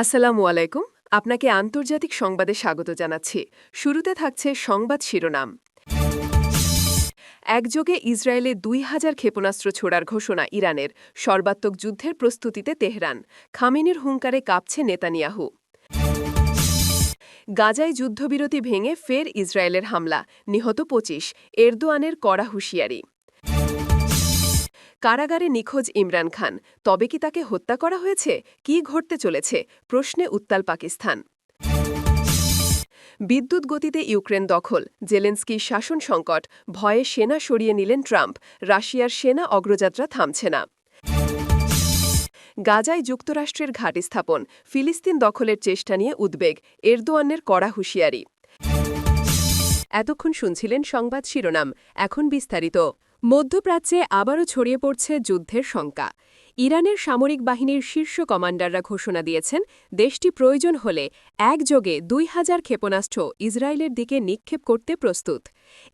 আসসালামু আলাইকুম। আপনাকে আন্তর্জাতিক সংবাদে স্বাগত জানাচ্ছি। শুরুতে থাকছে সংবাদ শিরোনাম। একযোগে ইসরায়েলে দুই হাজার ক্ষেপণাস্ত্র ছোড়ার ঘোষণা ইরানের। সর্বাত্মক যুদ্ধের প্রস্তুতিতে তেহরান। খামেনির হুঙ্কারে কাঁপছে নেতানিয়াহু। গাজায় যুদ্ধবিরতি ভেঙে ফের ইসরায়েলের হামলা। নিহত পঁচিশ। এরদোয়ানের কড়া হুঁশিয়ারি। কারাগারে নিখোঁজ ইমরান খান। তবে কি তাকে হত্যা করা হয়েছে? কি ঘটতে চলেছে? প্রশ্নে উত্তাল পাকিস্তান। বিদ্যুৎ গতিতে ইউক্রেন দখল। জেলেন্সকি শাসন সংকট। ভয়ে সেনা সরিয়ে নিলেন ট্রাম্প। রাশিয়ার সেনা অগ্রযাত্রা থামছে না। গাজায় যুক্তরাষ্ট্রের ঘাঁটি স্থাপন। ফিলিস্তিন দখলের চেষ্টা নিয়ে উদ্বেগ। এরদোয়ানের কড়া হুঁশিয়ারি। এতক্ষণ শুনছিলেন সংবাদ শিরোনাম। এখন বিস্তারিত। মধ্যপ্রাচ্যে আবারও ছড়িয়ে পড়ছে যুদ্ধের শঙ্কা। ইরানের সামরিক বাহিনীর শীর্ষ কমান্ডাররা ঘোষণা দিয়েছেন, দেশটি প্রয়োজন হলে একযোগে দুই হাজার ক্ষেপণাস্ত্র ইসরায়েলের দিকে নিক্ষেপ করতে প্রস্তুত।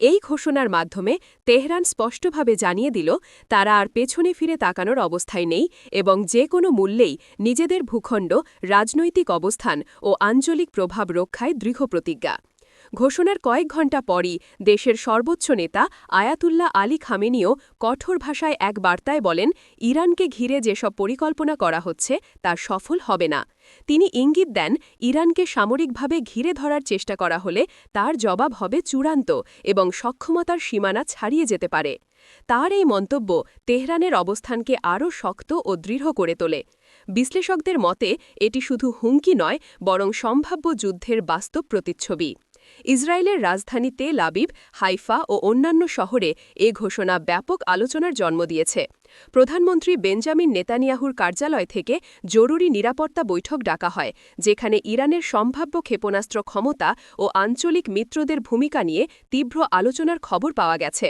এই ঘোষণার মাধ্যমে তেহরান স্পষ্টভাবে জানিয়ে দিল, তারা আর পেছনে ফিরে তাকানোর অবস্থায় নেই এবং যে কোনো মূল্যেই নিজেদের ভূখণ্ড, রাজনৈতিক অবস্থান ও আঞ্চলিক প্রভাব রক্ষায় দৃঢ় প্রতিজ্ঞা। ঘোষণার কয়েক ঘণ্টা পরই দেশের সর্বোচ্চ নেতা আয়াতুল্লাহ আলী খামেনিও কঠোর ভাষায় এক বার্তায় বলেন, ইরানকে ঘিরে যেসব পরিকল্পনা করা হচ্ছে, তা সফল হবে না। তিনি ইঙ্গিত দেন, ইরানকে সামরিকভাবে ঘিরে ধরার চেষ্টা করা হলে তার জবাব হবে চূড়ান্ত এবং সক্ষমতার সীমানা ছাড়িয়ে যেতে পারে। তার এই মন্তব্য তেহরানের অবস্থানকে আরও শক্ত ও দৃঢ় করে তোলে। বিশ্লেষকদের মতে, এটি শুধু হুমকি নয়, বরং সম্ভাব্য যুদ্ধের বাস্তব প্রতিচ্ছবি। ইসরায়েলের রাজধানী তেল আবিব হাইফা ও অন্যান্য শহরে এ ঘোষণা ব্যাপক আলোচনার জন্ম দিয়েছে। প্রধানমন্ত্রী বেঞ্জামিন নেতানিয়াহুর কার্যালয় থেকে জরুরি নিরাপত্তা বৈঠক ডাকা হয়, যেখানে ইরানের সম্ভাব্য ক্ষেপণাস্ত্র ক্ষমতা ও আঞ্চলিক মিত্রদের ভূমিকা নিয়ে তীব্র আলোচনার খবর পাওয়া গেছে।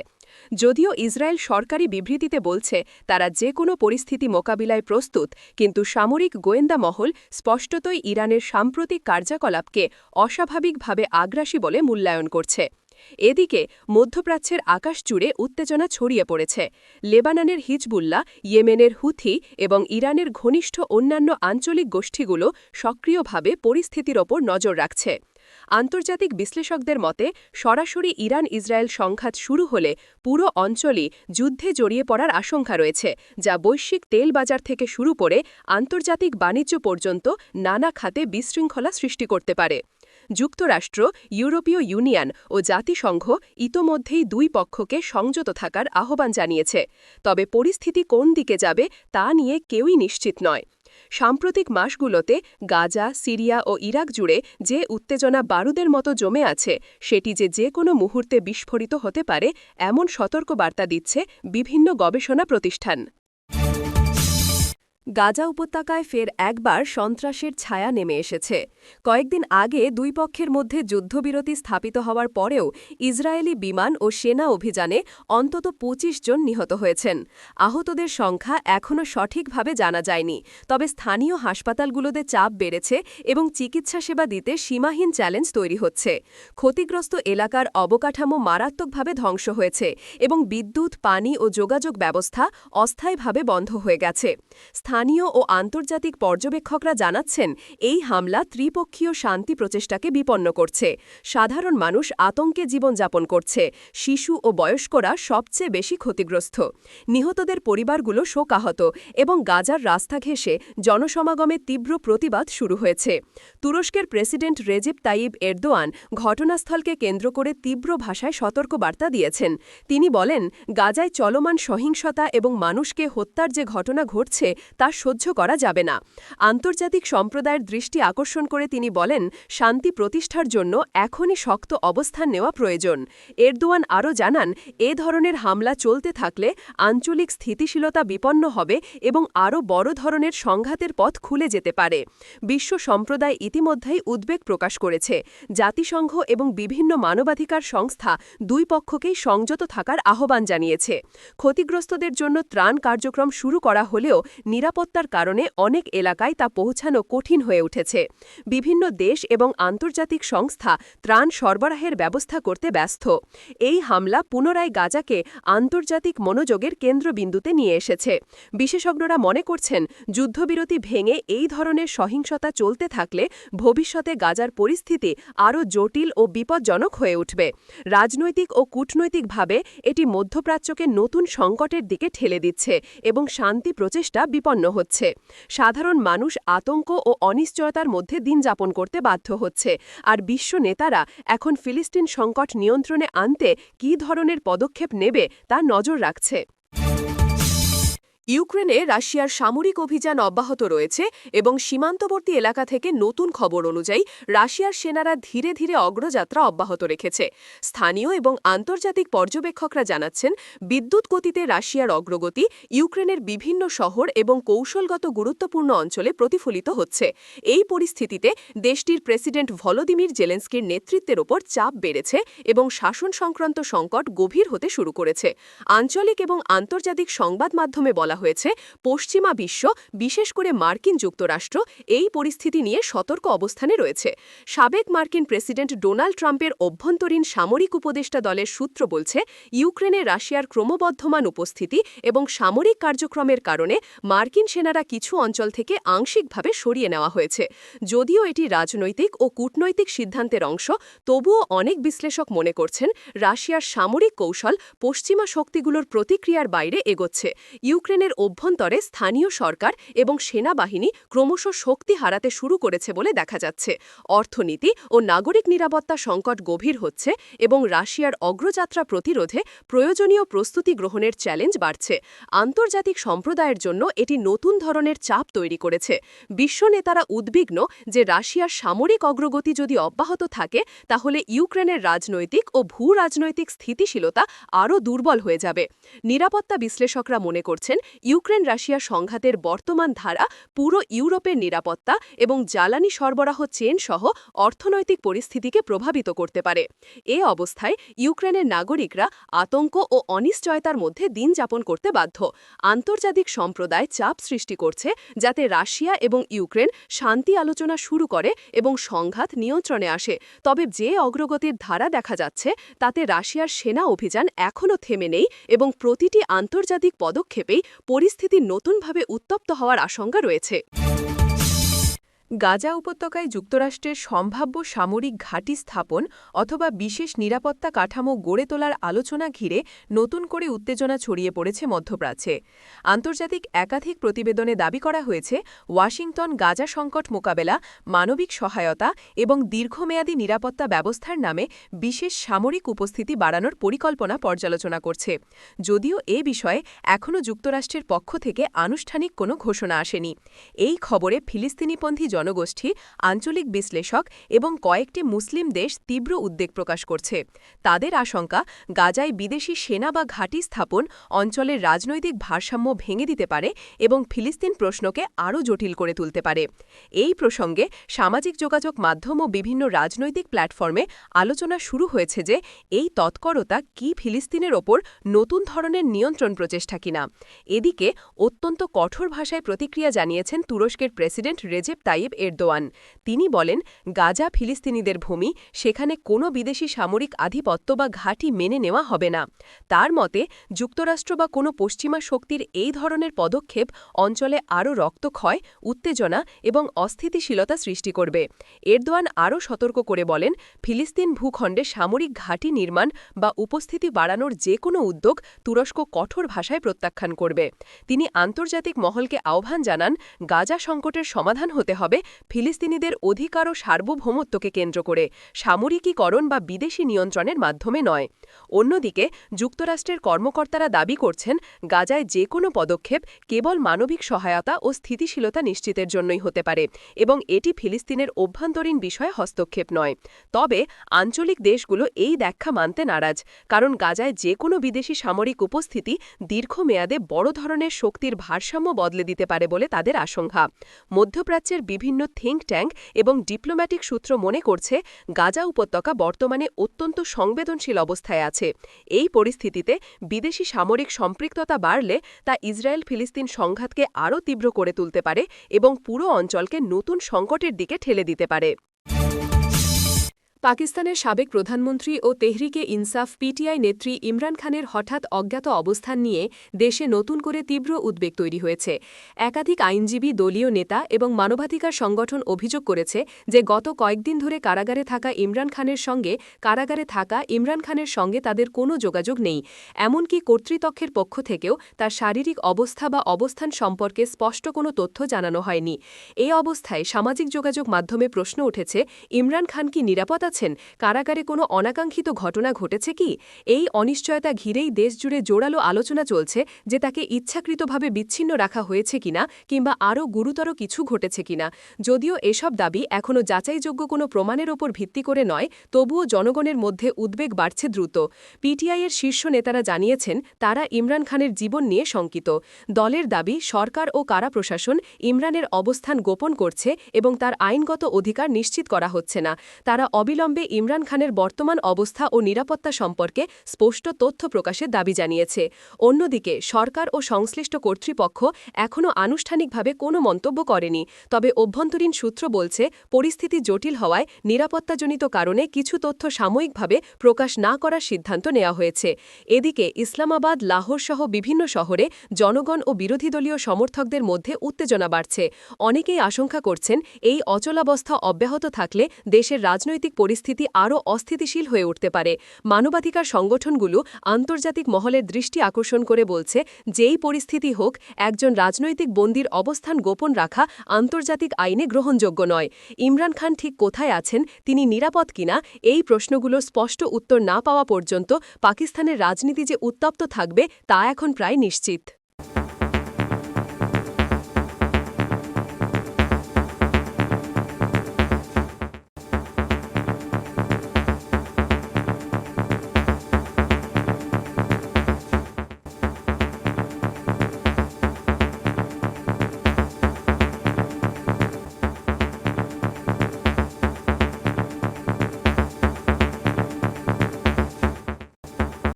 যদিও ইসরায়েল সরকারি বিবৃতিতে বলছে, তারা যে কোনো পরিস্থিতি মোকাবিলায় প্রস্তুত, কিন্তু সামরিক গোয়েন্দা মহল স্পষ্টতই ইরানের সাম্প্রতিক কার্যকলাপকে অস্বাভাবিকভাবে আগ্রাসী বলে মূল্যায়ন করছে। এদিকে, মধ্যপ্রাচ্যের আকাশ জুড়ে উত্তেজনা ছড়িয়ে পড়েছে। লেবাননের হিজবুল্লাহ, ইয়েমেনের হুথি এবং ইরানের ঘনিষ্ঠ অন্যান্য আঞ্চলিক গোষ্ঠীগুলো সক্রিয়ভাবে পরিস্থিতির ওপর নজর রাখছে। আন্তর্জাতিক বিশ্লেষকদের মতে, সরাসরি ইরান ইসরায়েল সংঘাত শুরু হলে পুরো অঞ্চলই যুদ্ধে জড়িয়ে পড়ার আশঙ্কা রয়েছে, যা বৈশ্বিক তেল বাজার থেকে শুরু করে আন্তর্জাতিক বাণিজ্য পর্যন্ত নানা খাতে বিশৃঙ্খলা সৃষ্টি করতে পারে। যুক্তরাষ্ট্র, ইউরোপীয় ইউনিয়ন ও জাতিসংঘ ইতোমধ্যেই দুই পক্ষকে সংযত থাকার আহ্বান জানিয়েছে। তবে পরিস্থিতি কোন দিকে যাবে তা নিয়ে কেউই নিশ্চিত নয়। সাম্প্রতিক মাসগুলোতে গাজা, সিরিয়া ও ইরাক জুড়ে যে উত্তেজনা বারুদের মতো জমে আছে, সেটি যে যে কোনো মুহূর্তে বিস্ফোরিত হতে পারে, এমন সতর্কবার্তা দিচ্ছে বিভিন্ন গবেষণা প্রতিষ্ঠান। গাজা উপত্যকায় ফের একবার সন্ত্রাসের ছায়া নেমে এসেছে। কয়েকদিন আগে দুই পক্ষের মধ্যে যুদ্ধবিরতি স্থাপিত হওয়ার পরেও ইসরায়েলি বিমান ও সেনা অভিযানে অন্তত ২৫ জন নিহত হয়েছেন। আহতদের সংখ্যা এখনও সঠিকভাবে জানা যায়নি। তবে স্থানীয় হাসপাতালগুলোতে চাপ বেড়েছে এবং চিকিৎসা সেবা দিতে সীমাহীন চ্যালেঞ্জ তৈরি হচ্ছে। ক্ষতিগ্রস্ত এলাকার অবকাঠামো মারাত্মকভাবে ধ্বংস হয়েছে এবং বিদ্যুৎ, পানি ও যোগাযোগ ব্যবস্থা অস্থায়ীভাবে বন্ধ হয়ে গেছে। স্থানীয় ও আন্তর্জাতিক পর্যবেক্ষকরা জানাচ্ছেন, এই হামলা ত্রিপক্ষীয় শান্তি প্রচেষ্টাকে বিপন্ন করছে। সাধারণ মানুষ আতঙ্কে জীবনযাপন করছে। শিশু ও বয়স্করা সবচেয়ে বেশি ক্ষতিগ্রস্ত। নিহতদের পরিবারগুলো শোকাহত এবং গাজার রাস্তা ঘেঁষে জনসমাগমে তীব্র প্রতিবাদ শুরু হয়েছে। তুরস্কের প্রেসিডেন্ট রেজেপ তাইব এরদোয়ান ঘটনাস্থলকে কেন্দ্র করে তীব্র ভাষায় সতর্কবার্তা দিয়েছেন। তিনি বলেন, গাজায় চলমান সহিংসতা এবং মানুষকে হত্যার যে ঘটনা ঘটছে, তা সহ্য করা যাবে না। আন্তর্জাতিক সম্প্রদায়ের দৃষ্টি আকর্ষণ করে তিনি বলেন, শান্তি প্রতিষ্ঠার জন্য এখনই শক্ত অবস্থান নেওয়া প্রয়োজন। এরদোয়ান আরও জানান, এ ধরনের হামলা চলতে থাকলে আঞ্চলিক স্থিতিশীলতা বিপন্ন হবে এবং আরও বড় ধরনের সংঘাতের পথ খুলে যেতে পারে। বিশ্ব সম্প্রদায় ইতিমধ্যেই উদ্বেগ প্রকাশ করেছে। জাতিসংঘ এবং বিভিন্ন মানবাধিকার সংস্থা দুই পক্ষকেই সংযত থাকার আহ্বান জানিয়েছে। ক্ষতিগ্রস্তদের জন্য ত্রাণ কার্যক্রম শুরু করা হলেও নিরাপত্তা নিরাপত্তার কারণে অনেক এলাকায় তা পৌঁছানো কঠিন হয়ে উঠেছে। বিভিন্ন দেশ এবং আন্তর্জাতিক সংস্থা ত্রাণ সরবরাহের ব্যবস্থা করতে ব্যস্ত। এই হামলা পুনরায় গাজাকে আন্তর্জাতিক মনোযোগের কেন্দ্রবিন্দুতে নিয়ে এসেছে। বিশেষজ্ঞরা মনে করছেন, যুদ্ধবিরতি ভেঙে এই ধরনের সহিংসতা চলতে থাকলে ভবিষ্যতে গাজার পরিস্থিতি আরও জটিল ও বিপজ্জনক হয়ে উঠবে। রাজনৈতিক ও কূটনৈতিকভাবে এটি মধ্যপ্রাচ্যকে নতুন সংকটের দিকে ঠেলে দিচ্ছে এবং শান্তি প্রচেষ্টা বিপন্ন হচ্ছে। সাধারণ মানুষ আতঙ্ক ও অনিশ্চয়তার মধ্যে দিন যাপন করতে বাধ্য হচ্ছে। আর বিশ্ব নেতারা এখন ফিলিস্তিন সংকট নিয়ন্ত্রণে আনতে কী ধরনের পদক্ষেপ নেবে তা নজর রাখছে। ইউক্রেনে রাশিয়ার সামরিক অভিযান অব্যাহত রয়েছে এবং সীমান্তবর্তী এলাকা থেকে নতুন খবর অনুযায়ী রাশিয়ার সেনারা ধীরে ধীরে অগ্রযাত্রা অব্যাহত রেখেছে। স্থানীয় এবং আন্তর্জাতিক পর্যবেক্ষকরা জানাচ্ছেন, বিদ্যুৎ গতিতে রাশিয়ার অগ্রগতি ইউক্রেনের বিভিন্ন শহর এবং কৌশলগত গুরুত্বপূর্ণ অঞ্চলে প্রতিফলিত হচ্ছে। এই পরিস্থিতিতে দেশটির প্রেসিডেন্ট ভলোদিমির জেলেন্সকির নেতৃত্বের ওপর চাপ বেড়েছে এবং শাসন সংক্রান্ত সংকট গভীর হতে শুরু করেছে। আঞ্চলিক এবং আন্তর্জাতিক সংবাদ মাধ্যমে বলা বলা হয়েছে, পশ্চিমা বিশ্ব, বিশেষ করে মার্কিন যুক্তরাষ্ট্র, এই পরিস্থিতি নিয়ে সতর্ক অবস্থানে রয়েছে। সাবেক মার্কিন প্রেসিডেন্ট ডোনাল্ড ট্রাম্পের অভ্যন্তরীণ সামরিক উপদেষ্টা দলের সূত্র বলছে, ইউক্রেনে রাশিয়ার ক্রমবর্ধমান উপস্থিতি এবং সামরিক কার্যক্রমের কারণে মার্কিন সেনারা কিছু অঞ্চল থেকে আংশিকভাবে সরিয়ে নেওয়া হয়েছে। যদিও এটি রাজনৈতিক ও কূটনৈতিক সিদ্ধান্তের অংশ, তবুও অনেক বিশ্লেষক মনে করছেন, রাশিয়ার সামরিক কৌশল পশ্চিমা শক্তিগুলোর প্রতিক্রিয়ার বাইরে এগোচ্ছে। ইউক্রেনের ইউক্রেনের অভ্যন্তরে স্থানীয় সরকার এবং সেনাবাহিনী ক্রমশ শক্তি হারাতে শুরু করেছে বলে দেখা যাচ্ছে। অর্থনীতি ও নাগরিক নিরাপত্তা সংকট গভীর হচ্ছে এবং রাশিয়ার অগ্রযাত্রা প্রতিরোধে প্রয়োজনীয় প্রস্তুতি গ্রহণের চ্যালেঞ্জ বাড়ছে। আন্তর্জাতিক সম্প্রদায়ের জন্য এটি নতুন ধরনের চাপ তৈরি করেছে। বিশ্ব নেতারা উদ্বিগ্ন যে রাশিয়ার সামরিক অগ্রগতি যদি অব্যাহত থাকে, তাহলে ইউক্রেনের রাজনৈতিক ও ভূ রাজনৈতিক স্থিতিশীলতা আরও দুর্বল হয়ে যাবে। নিরাপত্তা বিশ্লেষকরা মনে করছেন ইউক্রেন রাশিয়া সংঘাতের বর্তমান ধারা, পুরো ইউরোপের নিরাপত্তা এবং জ্বালানি সরবরাহ চেন সহ অর্থনৈতিক পরিস্থিতিকে প্রভাবিত করতে পারে। এ অবস্থায় ইউক্রেনের নাগরিকরা আতঙ্ক ও অনিশ্চয়তার মধ্যে দিন যাপন করতে বাধ্য। আন্তর্জাতিক সম্প্রদায় চাপ সৃষ্টি করছে, যাতে রাশিয়া এবং ইউক্রেন শান্তি আলোচনা শুরু করে এবং সংঘাত নিয়ন্ত্রণে আসে। তবে যে অগ্রগতির ধারা দেখা যাচ্ছে, তাতে রাশিয়ার সেনা অভিযান এখনও থেমে নেই এবং প্রতিটি আন্তর্জাতিক পদক্ষেপেই পরিস্থিতি নতুনভাবে উত্তপ্ত হওয়ার আশঙ্কা রয়েছে। গাজা উপত্যকায় যুক্তরাষ্ট্রের সম্ভাব্য সামরিক ঘাঁটি স্থাপন অথবা বিশেষ নিরাপত্তা কাঠামো গড়ে তোলার আলোচনা ঘিরে নতুন করে উত্তেজনা ছড়িয়ে পড়েছে মধ্যপ্রাচ্যে। আন্তর্জাতিক একাধিক প্রতিবেদনে দাবি করা হয়েছে, ওয়াশিংটন গাজা সংকট মোকাবেলা, মানবিক সহায়তা এবং দীর্ঘমেয়াদী নিরাপত্তা ব্যবস্থার নামে বিশেষ সামরিক উপস্থিতি বাড়ানোর পরিকল্পনা পর্যালোচনা করছে। যদিও এ বিষয়ে এখনও যুক্তরাষ্ট্রের পক্ষ থেকে আনুষ্ঠানিক কোনো ঘোষণা আসেনি। এই খবরে ফিলিস্তিনিপন্থী জনগোষ্ঠী, আঞ্চলিক বিশ্লেষক এবং কয়েকটি মুসলিম দেশ তীব্র উদ্বেগ প্রকাশ করছে। তাদের আশঙ্কা, গাজায় বিদেশি সেনা বা ঘাঁটি স্থাপন অঞ্চলের রাজনৈতিক ভারসাম্য ভেঙে দিতে পারে এবং ফিলিস্তিন প্রশ্নকে আরও জটিল করে তুলতে পারে। এই প্রসঙ্গে সামাজিক যোগাযোগ মাধ্যম ও বিভিন্ন রাজনৈতিক প্ল্যাটফর্মে আলোচনা শুরু হয়েছে যে এই তৎপরতা কি ফিলিস্তিনের ওপর নতুন ধরনের নিয়ন্ত্রণ প্রচেষ্টা কিনা। এদিকে অত্যন্ত কঠোর ভাষায় প্রতিক্রিয়া জানিয়েছেন তুরস্কের প্রেসিডেন্ট রেজেপ তাইব এরদোয়ান। তিনি বলেন, গাজা ফিলিস্তিনিদের ভূমি সেখানে কোনো বিদেশি সামরিক আধিপত্য বা ঘাঁটি মেনে নেওয়া হবে না। তার মতে, যুক্তরাষ্ট্র বা কোনো পশ্চিমা শক্তির এই ধরনের পদক্ষেপ অঞ্চলে আরও রক্তক্ষয়, উত্তেজনা এবং অস্থিতিশীলতা সৃষ্টি করবে। এরদোয়ান আরও সতর্ক করে বলেন, ফিলিস্তিন ভূখণ্ডে সামরিক ঘাঁটি নির্মাণ বা উপস্থিতি বাড়ানোর যে কোনো উদ্যোগ তুরস্ক কঠোর ভাষায় প্রত্যাখ্যান করবে। তিনি আন্তর্জাতিক মহলকে আহ্বান জানান, গাজা সংকটের সমাধান হতে হবে ফিলিস্তিনিদের অধিকার ও সার্বভৌমত্বকে কেন্দ্র করে, সামরিকীকরণ বা বিদেশি নিয়ন্ত্রণের মাধ্যমে নয়। অন্যদিকে, যুক্তরাষ্ট্রের কর্মকর্তারা দাবি করছেন, গাজায় যে কোনো পদক্ষেপ কেবল মানবিক সহায়তা ও স্থিতিশীলতা নিশ্চিতের জন্যই হতে পারে এবং এটি ফিলিস্তিনের অভ্যন্তরীণ বিষয়ে হস্তক্ষেপ নয়। তবে, আঞ্চলিক দেশগুলো এই ব্যাখ্যা মানতে নারাজ, কারণ গাজায় যে কোনো বিদেশি সামরিক উপস্থিতি দীর্ঘমেয়াদে বড় ধরনের শক্তির ভারসাম্য বদলে দিতে পারে বলে তাদের আশঙ্কা। মধ্যপ্রাচ্যের বিভিন্ন বিভিন্ন থিঙ্ক ট্যাঙ্ক এবং ডিপ্লোম্যাটিক সূত্র মনে করছে, গাজা উপত্যকা বর্তমানে অত্যন্ত সংবেদনশীল অবস্থায় আছে। এই পরিস্থিতিতে বিদেশি সামরিক সম্পৃক্ততা বাড়লে তা ইসরায়েল ফিলিস্তিন সংঘাতকে আরও তীব্র করে তুলতে পারে এবং পুরো অঞ্চলকে নতুন সংকটের দিকে ঠেলে দিতে পারে। পাকিস্তানের সাবেক প্রধানমন্ত্রী ও তেহরিকে ইনসাফ পিটিআই নেত্রী ইমরান খানের হঠাৎ অজ্ঞাত অবস্থান নিয়ে দেশে নতুন করে তীব্র উদ্বেগ তৈরি হয়েছে। একাধিক আইনজীবী, দলীয় নেতা এবং মানবাধিকার সংগঠন অভিযোগ করেছে যে গত কয়েকদিন ধরে কারাগারে থাকা ইমরান খানের সঙ্গে, কারাগারে থাকা ইমরান খানের সঙ্গে তাদের কোনো যোগাযোগ নেই। এমনকি কর্তৃপক্ষের পক্ষ থেকেও তার শারীরিক অবস্থা বা অবস্থান সম্পর্কে স্পষ্ট কোনো তথ্য জানানো হয়নি। এই অবস্থায় সামাজিক যোগাযোগ মাধ্যমে প্রশ্ন উঠেছে, ইমরান খান কি নিরাপদ আছেন কারাগারে কোনো অনাকাঙ্ক্ষিত ঘটনা ঘটেছে কি? এই অনিশ্চয়তা ঘিরেই দেশজুড়ে জোরালো আলোচনা চলছে যে তাকে ইচ্ছাকৃতভাবে বিচ্ছিন্ন রাখা হয়েছে কিনা কিংবা আরও গুরুতর কিছু ঘটেছে কিনা। যদিও এসব দাবি এখনও যাচাইযোগ্য কোনো প্রমাণের ওপর ভিত্তি করে নয়, তবুও জনগণের মধ্যে উদ্বেগ বাড়ছে দ্রুত। পিটিআইয়ের শীর্ষ নেতারা জানিয়েছেন, তারা ইমরান খানের জীবন নিয়ে শঙ্কিত। দলের দাবি, সরকার ও কারা প্রশাসন ইমরানের অবস্থান গোপন করছে এবং তার আইনগত অধিকার নিশ্চিত করা হচ্ছে না। তারা অবিলম্বে ইমরান খানের বর্তমান অবস্থা ও নিরাপত্তা সম্পর্কে স্পষ্ট তথ্য প্রকাশের দাবি জানিয়েছে। অন্যদিকে, সরকার ও সংশ্লিষ্ট কর্তৃপক্ষ এখনও আনুষ্ঠানিকভাবে কোনো মন্তব্য করেনি। তবে অভ্যন্তরীণ সূত্র বলছে, পরিস্থিতি জটিল হওয়ায় নিরাপত্তাজনিত কারণে কিছু তথ্য সাময়িকভাবে প্রকাশ না করার সিদ্ধান্ত নেওয়া হয়েছে। এদিকে, ইসলামাবাদ, লাহোর সহ বিভিন্ন শহরে জনগণ ও বিরোধী দলীয় সমর্থকদের মধ্যে উত্তেজনা বাড়ছে। অনেকেই আশঙ্কা করছেন, এই অচলাবস্থা অব্যাহত থাকলে দেশের রাজনৈতিক পরিস্থিতি আরও অস্থিতিশীল হয়ে উঠতে পারে। মানবাধিকার সংগঠনগুলো আন্তর্জাতিক মহলের দৃষ্টি আকর্ষণ করে বলছে, যেই পরিস্থিতি হোক, একজন রাজনৈতিক বন্দির অবস্থান গোপন রাখা আন্তর্জাতিক আইনে গ্রহণযোগ্য নয়। ইমরান খান ঠিক কোথায় আছেন, তিনি নিরাপদ কিনা, এই প্রশ্নগুলোর স্পষ্ট উত্তর না পাওয়া পর্যন্ত পাকিস্তানের রাজনীতি যে উত্তপ্ত থাকবে, তা এখন প্রায় নিশ্চিত।